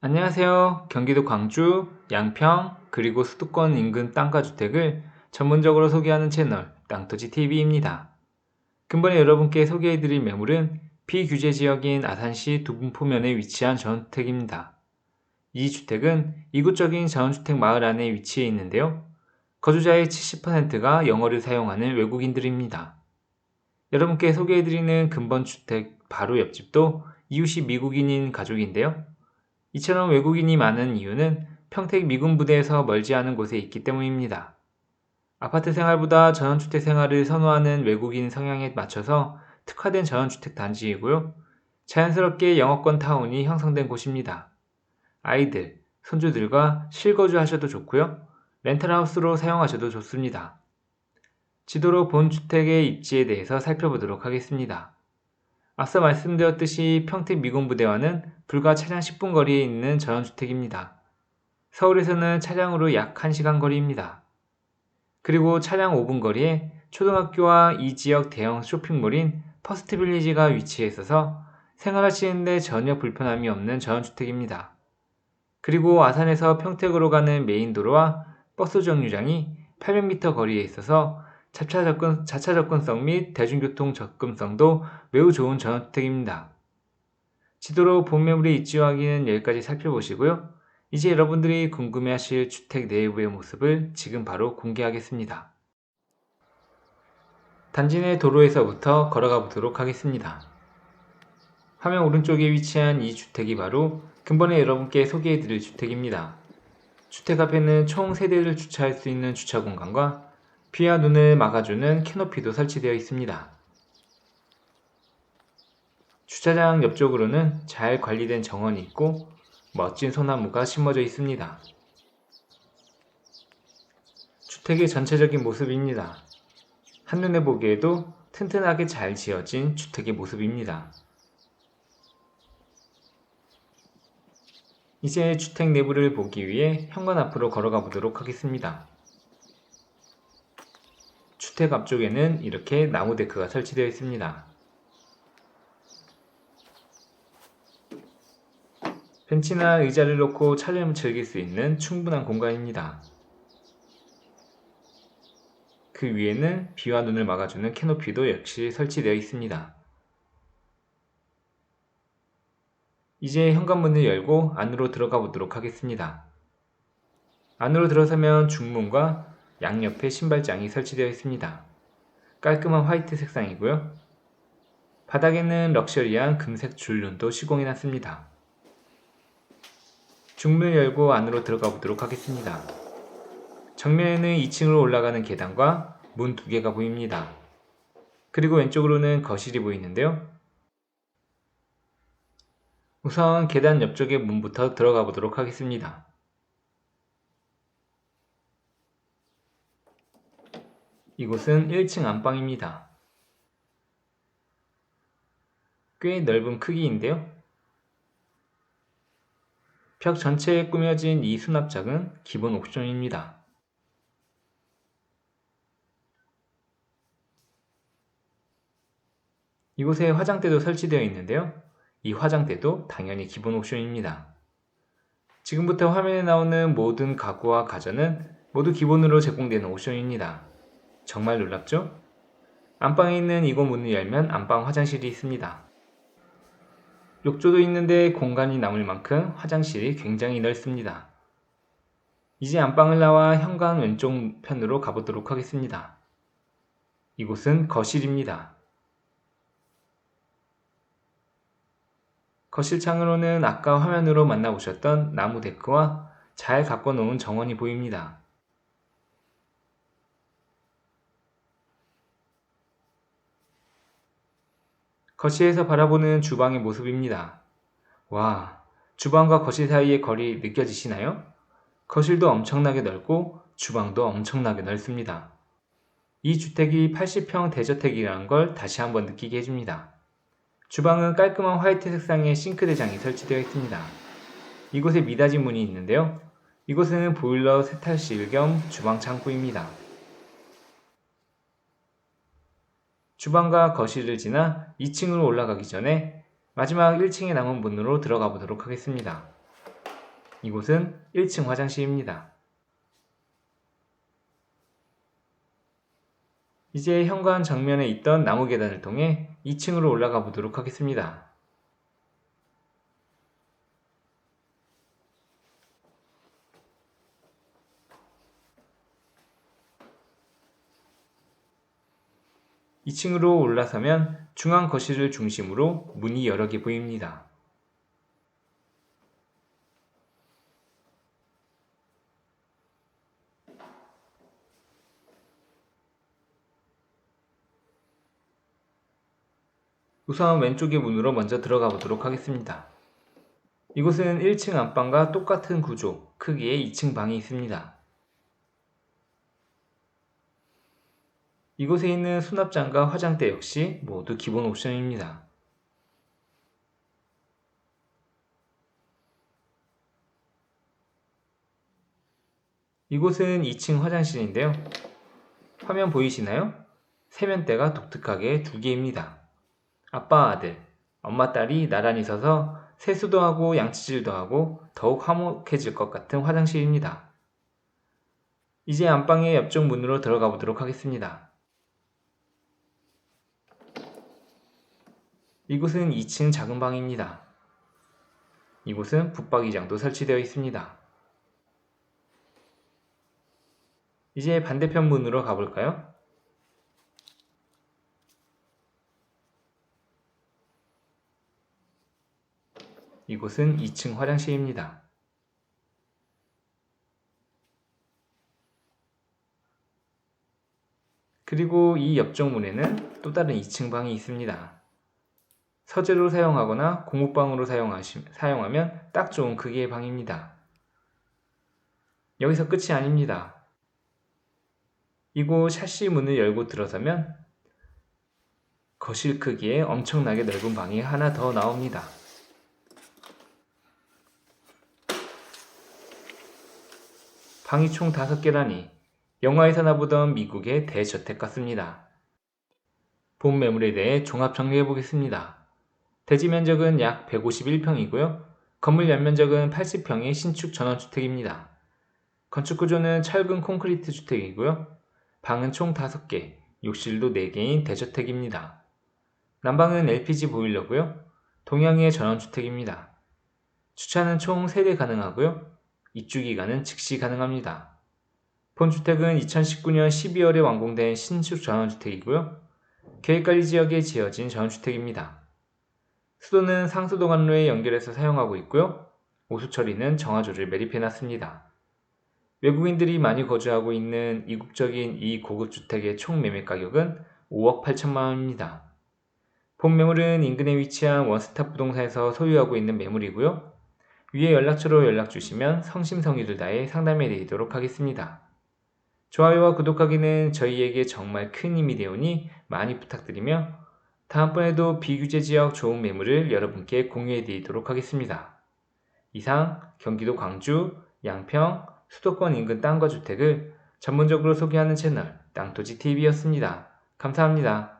안녕하세요. 경기도 광주, 양평, 그리고 수도권 인근 땅과 주택을 전문적으로 소개하는 채널 땅토지 TV입니다. 근본에 여러분께 소개해드릴 매물은 비규제 지역인 아산시 두분포면에 위치한 전원주택입니다. 이 주택은 이국적인 전원주택 마을 안에 위치해 있는데요. 거주자의 70%가 영어를 사용하는 외국인들입니다. 여러분께 소개해드리는 근본주택 바로 옆집도 이웃이 미국인인 가족인데요. 이처럼 외국인이 많은 이유는 평택 미군 부대에서 멀지 않은 곳에 있기 때문입니다. 아파트 생활보다 전원주택 생활을 선호하는 외국인 성향에 맞춰서 특화된 전원주택 단지이고요. 자연스럽게 영어권 타운이 형성된 곳입니다. 아이들, 손주들과 실거주하셔도 좋고요. 렌탈하우스로 사용하셔도 좋습니다. 지도로 본 주택의 입지에 대해서 살펴보도록 하겠습니다. 앞서 말씀드렸듯이 평택 미군부대와는 불과 차량 10분 거리에 있는 전원주택입니다. 서울에서는 차량으로 약 1시간 거리입니다. 그리고 차량 5분 거리에 초등학교와 이 지역 대형 쇼핑몰인 퍼스트빌리지가 위치해 있어서 생활하시는데 전혀 불편함이 없는 전원주택입니다. 그리고 아산에서 평택으로 가는 메인 도로와 버스 정류장이 800m 거리에 있어서 자차, 접근, 자차 접근성 및 대중교통 접근성도 매우 좋은 전원주택입니다. 지도로 본매물의 입지 확인은 여기까지 살펴보시고요. 이제 여러분들이 궁금해하실 주택 내부의 모습을 지금 바로 공개하겠습니다. 단지 내 도로에서부터 걸어가 보도록 하겠습니다. 화면 오른쪽에 위치한 이 주택이 바로 근본에 여러분께 소개해드릴 주택입니다. 주택 앞에는 총 3대를 주차할 수 있는 주차 공간과 비와 눈을 막아주는 캐노피도 설치되어 있습니다. 주차장 옆쪽으로는 잘 관리된 정원이 있고 멋진 소나무가 심어져 있습니다. 주택의 전체적인 모습입니다. 한눈에 보기에도 튼튼하게 잘 지어진 주택의 모습입니다. 이제 주택 내부를 보기 위해 현관 앞으로 걸어가 보도록 하겠습니다. 주택 앞쪽에는 이렇게 나무 데크가 설치되어 있습니다. 벤치나 의자를 놓고 촬영을 즐길 수 있는 충분한 공간입니다. 그 위에는 비와 눈을 막아주는 캐노피도 역시 설치되어 있습니다. 이제 현관문을 열고 안으로 들어가 보도록 하겠습니다. 안으로 들어서면 중문과 양옆에 신발장이 설치되어 있습니다. 깔끔한 화이트 색상이고요. 바닥에는 럭셔리한 금색 줄눈도 시공해 놨습니다. 중문을 열고 안으로 들어가 보도록 하겠습니다. 정면에는 2층으로 올라가는 계단과 문 두 개가 보입니다. 그리고 왼쪽으로는 거실이 보이는데요. 우선 계단 옆쪽의 문부터 들어가 보도록 하겠습니다. 이곳은 1층 안방입니다. 꽤 넓은 크기인데요. 벽 전체에 꾸며진 이 수납장은 기본 옵션입니다. 이곳에 화장대도 설치되어 있는데요. 이 화장대도 당연히 기본 옵션입니다. 지금부터 화면에 나오는 모든 가구와 가전은 모두 기본으로 제공되는 옵션입니다. 정말 놀랍죠? 안방에 있는 이곳 문을 열면 안방 화장실이 있습니다. 욕조도 있는데 공간이 남을 만큼 화장실이 굉장히 넓습니다. 이제 안방을 나와 현관 왼쪽 편으로 가보도록 하겠습니다. 이곳은 거실입니다. 거실 창으로는 아까 화면으로 만나보셨던 나무 데크와 잘 가꿔 놓은 정원이 보입니다. 거실에서 바라보는 주방의 모습입니다. 와, 주방과 거실 사이의 거리 느껴지시나요? 거실도 엄청나게 넓고 주방도 엄청나게 넓습니다. 이 주택이 80평 대저택이라는 걸 다시 한번 느끼게 해줍니다. 주방은 깔끔한 화이트 색상의 싱크대장이 설치되어 있습니다. 이곳에 미닫이 문이 있는데요. 이곳에는 보일러 세탁실 겸 주방 창고입니다. 주방과 거실을 지나 2층으로 올라가기 전에 마지막 1층에 남은 문으로 들어가 보도록 하겠습니다. 이곳은 1층 화장실입니다. 이제 현관 정면에 있던 나무 계단을 통해 2층으로 올라가 보도록 하겠습니다. 이층으로 올라서면 중앙 거실을 중심으로 문이 여러 개 보입니다. 우선 왼쪽의 문으로 먼저 들어가 보도록 하겠습니다. 이곳은 1층 안방과 똑같은 구조, 크기의 2층 방이 있습니다. 이곳에 있는 수납장과 화장대 역시 모두 기본 옵션입니다. 이곳은 2층 화장실인데요. 화면 보이시나요? 세면대가 독특하게 두 개입니다. 아빠 아들, 엄마 딸이 나란히 서서 세수도 하고 양치질도 하고 더욱 화목해질 것 같은 화장실입니다. 이제 안방의 옆쪽 문으로 들어가 보도록 하겠습니다. 이곳은 2층 작은 방입니다. 이곳은 붙박이장도 설치되어 있습니다. 이제 반대편 문으로 가볼까요? 이곳은 2층 화장실입니다. 그리고 이 옆쪽 문에는 또 다른 2층 방이 있습니다. 서재로 사용하거나 공부방으로 사용하시, 사용하면 딱 좋은 크기의 방입니다. 여기서 끝이 아닙니다. 이곳 샤시 문을 열고 들어서면 거실 크기의 엄청나게 넓은 방이 하나 더 나옵니다. 방이 총 5개라니 영화에서나 보던 미국의 대저택 같습니다. 본 매물에 대해 종합 정리해 보겠습니다. 대지 면적은 약 151평이고요. 건물 연면적은 80평의 신축 전원주택입니다. 건축 구조는 철근 콘크리트 주택이고요. 방은 총 5개, 욕실도 4개인 대저택입니다. 난방은 LPG 보일러고요. 동양의 전원주택입니다. 주차는 총 3대 가능하고요. 입주 기간은 즉시 가능합니다. 본주택은 2019년 12월에 완공된 신축 전원주택이고요. 계획관리 지역에 지어진 전원주택입니다. 수도는 상수도 관로에 연결해서 사용하고 있고요. 오수 처리는 정화조를 매립해놨습니다. 외국인들이 많이 거주하고 있는 이국적인 이 고급 주택의 총 매매 가격은 5억 8천만 원입니다. 본 매물은 인근에 위치한 원스탑 부동산에서 소유하고 있는 매물이고요. 위에 연락처로 연락 주시면 성심성의를 다해 상담해 드리도록 하겠습니다. 좋아요와 구독하기는 저희에게 정말 큰 힘이 되오니 많이 부탁드리며 다음번에도 비규제 지역 좋은 매물을 여러분께 공유해 드리도록 하겠습니다. 이상 경기도 광주, 양평, 수도권 인근 땅과 주택을 전문적으로 소개하는 채널 땅토지 TV였습니다. 감사합니다.